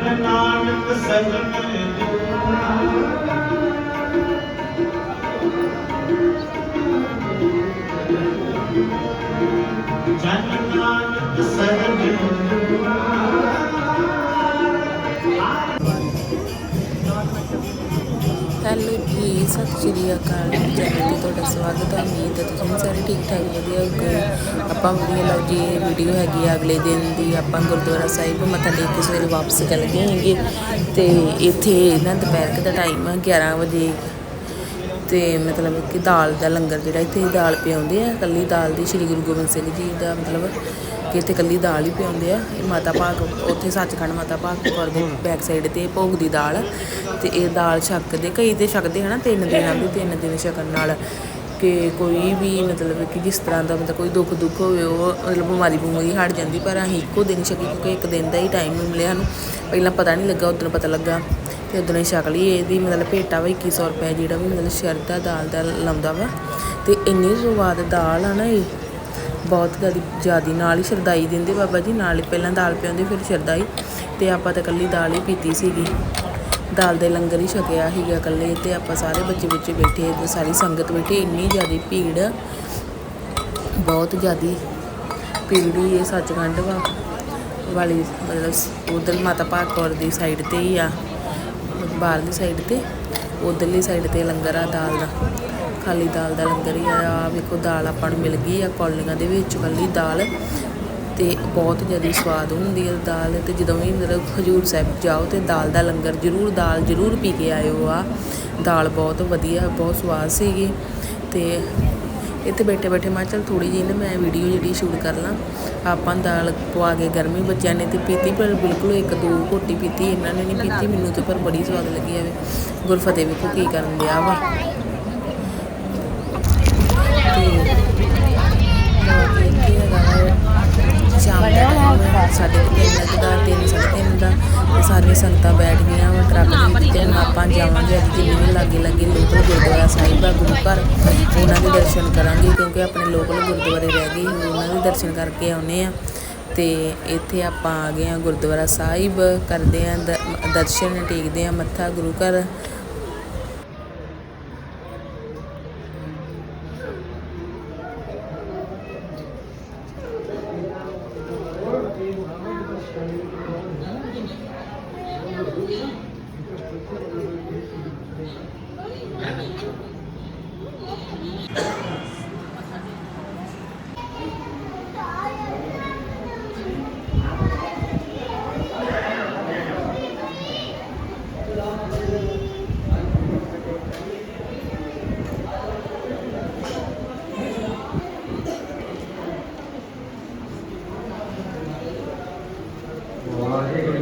and I'm in the center of the ਸਤਿ ਸ਼੍ਰੀ ਅਕਾਲ channel ਤੇ ਤੁਹਾਡਾ ਸਵਾਗਤ ਹੈ ਉਮੀਦ ਹੈ ਤੁਸੀਂ ਸਾਰੇ ਠੀਕ ਠਾਕ ਵਧੀਆ ਹੋਗੇ ਆਪਾਂ ਵਧੀਆ ਲਓ ਜੀ, ਇਹ ਵੀਡੀਓ ਹੈਗੀ ਆ ਅਗਲੇ ਦਿਨ ਦੀ, ਆਪਾਂ ਗੁਰਦੁਆਰਾ ਸਾਹਿਬ ਮੱਥਾ ਟੇਕ ਕੇ ਸਵੇਰੇ ਵਾਪਸ ਚੱਲ ਗਏ ਹੈਗੇ। ਤੇ ਇੱਥੇ ਨਾ ਦੁਪਹਿਰ ਦਾ ਟਾਈਮ ਆ 11 ਵਜੇ। ਤੇ ਮਤਲਬ ਕਿ ਦਾਲ ਦਾ ਲੰਗਰ ਜਿਹੜਾ ਇੱਥੇ ਦਾਲ ਪਿਆਉਂਦੇ ਆ ਕੱਲੀ ਦਾਲ ਦੀ ਸ੍ਰੀ ਗੁਰੂ ਗੋਬਿੰਦ ਸਿੰਘ ਜੀ ਦਾ ਮਤਲਬ ਕਿ ਇੱਥੇ ਕੱਲੀ ਦਾਲ ਹੀ ਪਿਆਉਂਦੇ ਆ। ਇਹ ਮਾਤਾ ਭਾਗ, ਉੱਥੇ ਸੱਚਖੰਡ ਮਾਤਾ ਭਾਗ ਕੌਰ ਦੇ ਬੈਕ ਸਾਈਡ ਤੇ ਭੋਗ ਦੀ ਦਾਲ ਤੇ ਇਹ ਦਾਲ ਛਕਦੇ, ਕਈ ਤੇ ਛਕਦੇ ਹਨਾ, ਤਿੰਨ ਦਿਨਾਂ ਦੀ ਤਿੰਨ ਦਿਨ ਛਕਣ ਨਾਲ ਕਿ ਕੋਈ ਵੀ ਮਤਲਬ ਕਿ ਜਿਸ ਤਰ੍ਹਾਂ ਦਾ ਮਤਲਬ ਕੋਈ ਦੁੱਖ ਦੁੱਖ ਹੋਵੇ, ਉਹ ਮਤਲਬ ਬਿਮਾਰੀ ਬਿਮਾਰੀ ਹਟ ਜਾਂਦੀ, ਪਰ ਅਸੀਂ ਇੱਕੋ ਦਿਨ ਛਕੀ ਕਿਉਂਕਿ ਇੱਕ ਦਿਨ ਦਾ ਹੀ ਟਾਈਮ ਮਿਲਿਆ ਸਾਨੂੰ। ਪਹਿਲਾਂ ਪਤਾ ਨਹੀਂ ਲੱਗਾ, ਉਦੋਂ ਪਤਾ ਲੱਗਾ ਤੇ ਉਦੋਂ ਹੀ ਛਕ ਲਈ ਇਹਦੀ ਮਤਲਬ ਭੇਟਾ ਵਾ 2100 ਰੁਪਏ ਜਿਹੜਾ ਵੀ ਮਤਲਬ ਸ਼ਰਦਾ ਦਾਲ ਦਾ ਲਾਉਂਦਾ ਵਾ। ਤੇ ਇੰਨੀ ਸਵਾਦ ਦਾਲ ਆ ਨਾ ਇਹ ਬਹੁਤ ਜ਼ਿਆਦਾ ਜ਼ਿਆਦੀ ਨਾਲ ਹੀ ਸ਼ਰਦਾਈ ਦਿੰਦੇ ਬਾਬਾ ਜੀ, ਨਾਲ ਹੀ ਪਹਿਲਾਂ ਦਾਲ ਪਿਆਉਂਦੇ ਫਿਰ ਸ਼ਰਦਾਈ ਤੇ ਆਪਾਂ ਤਾਂ ਇਕੱਲੀ ਦਾਲ ਹੀ ਪੀਤੀ ਸੀਗੀ। ਦਾਲ ਦੇ ਲੰਗਰ ਹੀ ਛਕਿਆ ਸੀਗਾ ਇਕੱਲੇ ਤੇ ਆਪਾਂ ਸਾਰੇ ਬੱਚੇ ਬੱਚੇ ਬੈਠੇ, ਤੇ ਸਾਰੀ ਸੰਗਤ ਬੈਠੀ, ਇੰਨੀ ਜ਼ਿਆਦੀ ਭੀੜ, ਬਹੁਤ ਜ਼ਿਆਦੀ ਭੀੜ ਹੀ ਇਹ ਸੱਚਖੰਡ ਵਾ। ਵਾਲੀ ਮਤਲਬ ਉਧਰ ਮਾਤਾ ਭਾਗ ਕੌਰ ਦੀ ਸਾਈਡ ਤੇ ਹੀ ਆ ਬਾਹਰਲੀ ਸਾਈਡ ਤੇ। ਉਧਰਲੀ ਸਾਈਡ ਤੇ ਲੰਗਰ ਆ, ਦਾਲ ਦਾ। ਖਾਲੀ ਦਾਲ ਦਾ ਲੰਗਰ ਹੀ ਆ। ਆਹ ਵੇਖੋ, ਦਾਲ ਆਪਾਂ ਨੂੰ ਮਿਲ ਗਈ ਆ ਕੌਲੀਆਂ ਦੇ ਵਿੱਚ, ਕੱਲੀ ਦਾਲ। ਤੇ ਬਹੁਤ ਜ਼ਿਆਦਾ ਸਵਾਦ ਹੁੰਦੀ ਹੈ ਦਾਲ। ਤੇ ਜਦੋਂ ਵੀ ਮਤਲਬ ਹਜੂਰ ਸਾਹਿਬ ਜਾਓ ਤੇ ਦਾਲ ਦਾ ਲੰਗਰ ਜ਼ਰੂਰ, ਦਾਲ ਜ਼ਰੂਰ ਪੀ ਕੇ ਆਇਓ ਆ। ਦਾਲ ਬਹੁਤ ਵਧੀਆ, ਬਹੁਤ ਸਵਾਦ ਸੀਗੀ। ਤੇ ਇੱਥੇ ਬੈਠੇ ਬੈਠੇ ਮੈਂ ਚਲ ਥੋੜੀ ਜਿਹੀ ਨਾ ਮੈਂ ਵੀਡੀਓ ਜਿਹੜੀ ਸ਼ੂਟ ਕਰ ਲਾਂ। ਆਪਾਂ ਦਾਲ ਪਵਾ ਕੇ ਗਰਮੀ ਬੱਚਿਆਂ ਨੇ ਤੇ ਪੀਤੀ, ਪਰ ਬਿਲਕੁਲ ਇੱਕ ਦੋ ਘੋਟੀ ਪੀਤੀ, ਇਹਨਾਂ ਨੇ ਨਹੀਂ ਪੀਤੀ ਮੈਨੂੰ ਤੇ ਪਰ ਬੜੀ ਸਵਾਦ ਲੱਗੀ ਆਵੇ ਗੁਰਫਤਿਹ ਵੇਖੋ ਕੀ ਕਰਨ ਦਿਆ ਵਾ। ਸ਼ਾਮ ਦਾ ਟਾਈਮ ਸਾਡੇ ਤਿੰਨ ਲੱਗਦਾ ਤਿੰਨ ਸਾਢੇ ਤਿੰਨ ਦਾ ਸਾਰੀਆਂ ਸੰਗਤਾਂ ਬੈਠ ਗਈਆਂ ਵਾ, ਟਰੱਕ ਦੇ ਵਿੱਚ ਤੇ ਆਪਾਂ ਜਾਵਾਂਗੇ, ਅੱਜ ਜਿੰਨੇ ਲਾਗੇ ਲਾਗੇ ਲੋਕਲ ਗੁਰਦੁਆਰਾ ਸਾਹਿਬ ਆ, ਗੁਰੂ ਘਰ, ਉਹਨਾਂ ਦੇ ਦਰਸ਼ਨ ਕਰਾਂਗੇ ਕਿਉਂਕਿ ਆਪਣੇ ਲੋਕਲ ਗੁਰਦੁਆਰੇ ਰਹਿ ਗਏ ਉਹਨਾਂ ਦੇ ਦਰਸ਼ਨ ਕਰਕੇ ਆਉਨੇ ਆ। ਤੇ ਇੱਥੇ ਆਪਾਂ ਆ ਗਏ ਆ ਗੁਰਦੁਆਰਾ ਸਾਹਿਬ, ਕਰਦੇ ਆ ਦ- ਦਰਸ਼ਨ, ਟੇਕਦੇ ਆ ਮੱਥਾ ਗੁਰੂ ਘਰ।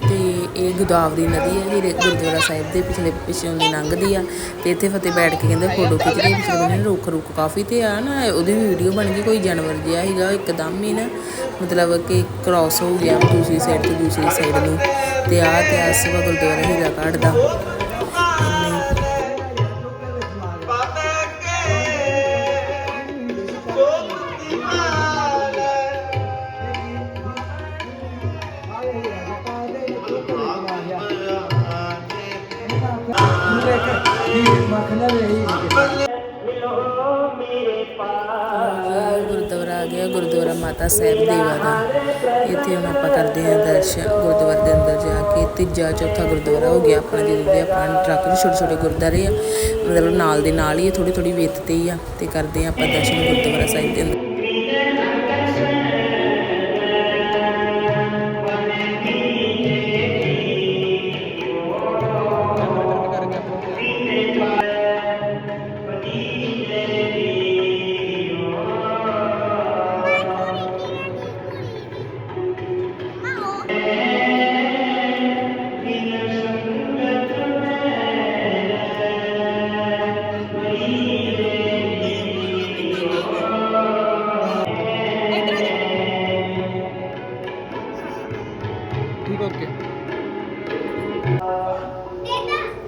ਤੇ ਇਹ ਗੋਦਾਵਰੀ ਨਦੀ ਹੈ ਹੀਰੇ ਗੁਰਦੁਆਰਾ ਸਾਹਿਬ ਦੇ ਪਿਛਲੇ ਪਿਛੋਂ ਦੀ ਲੰਘਦੀ ਆ ਤੇ ਇੱਥੇ ਫਤਿਹ ਬੈਠ ਕੇ ਕਹਿੰਦੇ ਫੋਟੋ ਖਿੱਚਦੇ ਪਿਛਲੇ ਬੰਨੇ ਰੁੱਖ ਰੁੱਖ ਕਾਫੀ ਤੇ ਆ ਨਾ, ਉਹਦੀ ਵੀ ਵੀਡੀਓ ਬਣ ਗਈ, ਕੋਈ ਜਾਨਵਰ ਜਿਹਾ ਸੀਗਾ, ਇੱਕਦਮ ਹੀ ਨਾ, ਮਤਲਬ ਕਿ ਕ੍ਰਾਸ ਹੋ ਗਿਆ ਦੂਸਰੀ ਸਾਈਡ ਤੋਂ ਦੂਸਰੀ ਸਾਈਡ ਨੂੰ ਤੇ ਆ ਇਤਿਹਾਸ ਵਾ ਗੁਰਦੁਆਰਾ ਹੀਰਾ ਘਾਟ ਦਾ। ਆ ਗਿਆ ਗੁਰਦੁਆਰਾ ਮਾਤਾ ਸਾਹਿਬ ਦੇਵਾ ਦਾ। ਇੱਥੇ ਹੁਣ ਆਪਾਂ ਕਰਦੇ ਹਾਂ ਦਰਸ਼ਨ, ਗੁਰਦੁਆਰੇ ਦੇ ਅੰਦਰ ਜਾ ਕੇ ਤੀਜਾ, ਚੌਥਾ ਗੁਰਦੁਆਰਾ ਹੋ ਗਿਆ ਆਪਣਾ ਜਿਹਦੇ ਦੇ ਆਪਾਂ ਟਰੱਕ ਦੇ ਛੋਟੇ ਛੋਟੇ ਗੁਰਦੁਆਰੇ ਆ, ਮਤਲਬ ਨਾਲ ਦੇ ਨਾਲ ਹੀ ਥੋੜੀ ਥੋੜੀ ਵੇਤ ਤੇ ਹੀ ਆ, ਤੇ ਕਰਦੇ ਹਾਂ ਆਪਾਂ ਦਰਸ਼ਨ ਗੁਰਦੁਆਰਾ ਸਾਹਿਬ ਦੇ ਅੰਦਰ।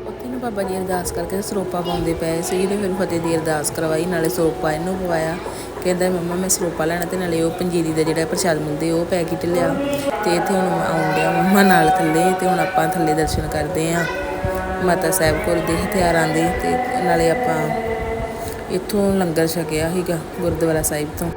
ਉੱਥੇ ਨਾ ਬਾਬਾ ਜੀ ਅਰਦਾਸ ਕਰਕੇ ਸਰੋਪਾ ਪਾਉਂਦੇ ਪਏ ਸੀ ਤੇ ਫਿਰ ਫਤਿਹ ਦੀ ਅਰਦਾਸ ਕਰਵਾਈ, ਨਾਲੇ ਸਰੋਪਾ ਇਹਨੂੰ ਪਵਾਇਆ। ਕਹਿੰਦਾ, ਮੰਮਾ, ਮੈਂ ਸਰੋਪਾ ਲੈਣਾ ਤੇ ਨਾਲੇ ਉਹ ਪੰਜੀਰੀ ਦਾ ਜਿਹੜਾ ਪ੍ਰਸ਼ਾਦ ਮਿਲਦੇ, ਉਹ ਪੈਕੇਟ ਲਿਆ ਤੇ ਇੱਥੇ ਹੁਣ ਆਉਂਦੇ ਆ ਮੰਮਾ ਨਾਲ ਥੱਲੇ, ਤੇ ਹੁਣ ਆਪਾਂ ਥੱਲੇ ਦਰਸ਼ਨ ਕਰਦੇ ਆ। ਮਾਤਾ ਸਾਹਿਬ ਕੋਲ ਦੇ ਹਥਿਆਰਾਂ ਦੇ ਤੇ ਨਾਲੇ ਆਪਾਂ ਇੱਥੋਂ ਲੰਗਰ ਛਕਿਆ ਸੀਗਾ ਗੁਰਦੁਆਰਾ ਸਾਹਿਬ ਤੋਂ।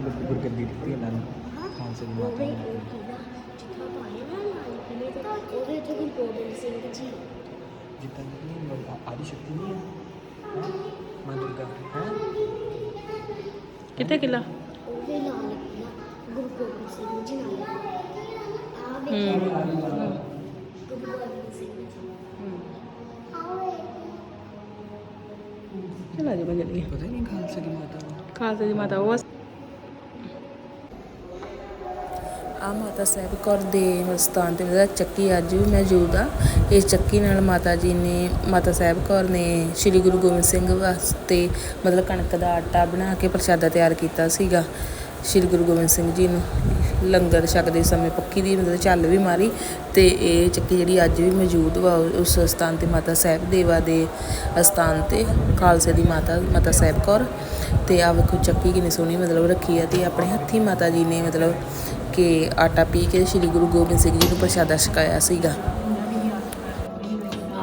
ਗੁਰਗੱਦੀ ਦਿੱਤੀ ਇਹਨਾਂ ਨੂੰ ਖਾਲਸੇ ਦੀ ਮਾਤਾ ਨੂੰ ਉਹਦੇ ਤੇ ਗੁਰੂ ਗੋਬਿੰਦ ਸਿੰਘ ਜੀ ਜਿੱਦਾਂ ਕਿ ਆਦਿ ਸ਼ਕਤੀ ਨਹੀਂ ਹੈ ਹੈਂ? ਮਾਂ ਦੁਰਗਾ ਹੈ ਕਿੱਥੇ ਕਿਲਾ ਉਹਦੇ ਨਾਲ ਲਿਖਿਆ ਗੁਰੂ ਗੋਬਿੰਦ ਸਿੰਘ ਜੀ ਨਾਲ ਆ ਵੇਖਿਆ ਗੁਰੂ ਗੋਬਿੰਦ ਸਿੰਘ ਜੀ ਆਵੇ ਚਲਾ ਜੀ ਮੈਂ ਚੱਲੀਏ ਪਤਾ ਹੀ ਨਹੀਂ ਖਾਲਸੇ ਦੀ ਮਾਤਾ ਆ ਮਾਤਾ ਸਾਹਿਬ ਕੌਰ ਦੇ ਸਥਾਨ ਤੇ ਜਿਹੜਾ ਚੱਕੀ ਅੱਜ ਵੀ ਮੌਜੂਦ ਆ। ਇਸ ਚੱਕੀ ਨਾਲ ਮਾਤਾ ਜੀ ਨੇ, ਮਾਤਾ ਸਾਹਿਬ ਕੌਰ ਨੇ ਸ੍ਰੀ ਗੁਰੂ ਗੋਬਿੰਦ ਸਿੰਘ ਵਾਸਤੇ ਮਤਲਬ ਕਣਕ ਦਾ ਆਟਾ ਬਣਾ ਕੇ ਪ੍ਰਸ਼ਾਦਾ ਤਿਆਰ ਕੀਤਾ ਸੀਗਾ। ਸ੍ਰੀ ਗੁਰੂ ਗੋਬਿੰਦ ਸਿੰਘ ਜੀ ਨੂੰ ਲੰਗਰ ਛਕਦੇ ਸਮੇਂ ਪੱਕੀ ਦੀ ਮਤਲਬ ਚੱਲ ਵੀ ਮਾਰੀ ਤੇ ਇਹ ਚੱਕੀ ਜਿਹੜੀ ਅੱਜ ਵੀ ਮੌਜੂਦ ਵਾ, ਉਸ ਸਥਾਨ ਤੇ ਮਾਤਾ ਸਾਹਿਬ ਦੇਵਾ ਦੇ ਸਥਾਨ ਤੇ ਖਾਲਸੇ ਦੀ ਮਾਤਾ ਮਾਤਾ ਸਾਹਿਬ ਕੌਰ ਤੇ ਆ ਵੇਖੋ ਚੱਕੀ ਕਿੰਨੀ ਸੋਹਣੀ ਮਤਲਬ ਰੱਖੀ ਆ ਤੇ ਆਪਣੇ ਹੱਥੀ ਮਾਤਾ ਜੀ ਨੇ ਮਤਲਬ ਕਿ ਆਟਾ ਪੀ ਕੇ ਸ੍ਰੀ ਗੁਰੂ ਗੋਬਿੰਦ ਸਿੰਘ ਜੀ ਨੂੰ ਪ੍ਰਸ਼ਾਦਾ ਛਕਾਇਆ ਸੀਗਾ।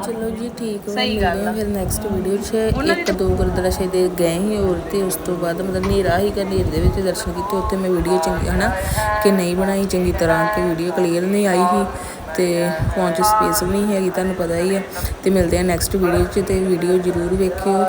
ਚਲੋ ਜੀ ਠੀਕ ਹੋ ਮਿਲਦੇ ਹਾਂ ਫਿਰ ਨੈਕਸਟ ਵੀਡੀਓ 'ਚ। ਇੱਕ ਦੋ ਗੁਰਦੁਆਰਾ ਸਾਹਿਬ ਦੇ ਗਏ ਸੀ ਹੋਰ ਤੇ ਉਸ ਤੋਂ ਬਾਅਦ ਮਤਲਬ ਹਨੇਰਾ ਹੀ ਹਨੇਰ ਦੇ ਵਿੱਚ ਦਰਸ਼ਨ ਕੀਤੇ ਉੱਥੇ ਮੈਂ ਵੀਡੀਓ ਚੰਗੀ ਹਨਾ ਕਿ ਨਹੀਂ ਬਣਾਈ ਚੰਗੀ ਤਰ੍ਹਾਂ ਕਿ ਵੀਡੀਓ ਕਲੀਅਰ ਨਹੀਂ ਆਈ ਸੀ ਤੇ ਫੋਨ 'ਚ ਸਪੇਸ ਵੀ ਨਹੀਂ ਹੈਗੀ ਤੁਹਾਨੂੰ ਪਤਾ ਹੀ ਆ। ਤੇ ਮਿਲਦੇ ਹਾਂ ਨੈਕਸਟ ਵੀਡੀਓ 'ਚ ਤੇ ਵੀਡੀਓ ਜ਼ਰੂਰ ਵੇਖਿਓ।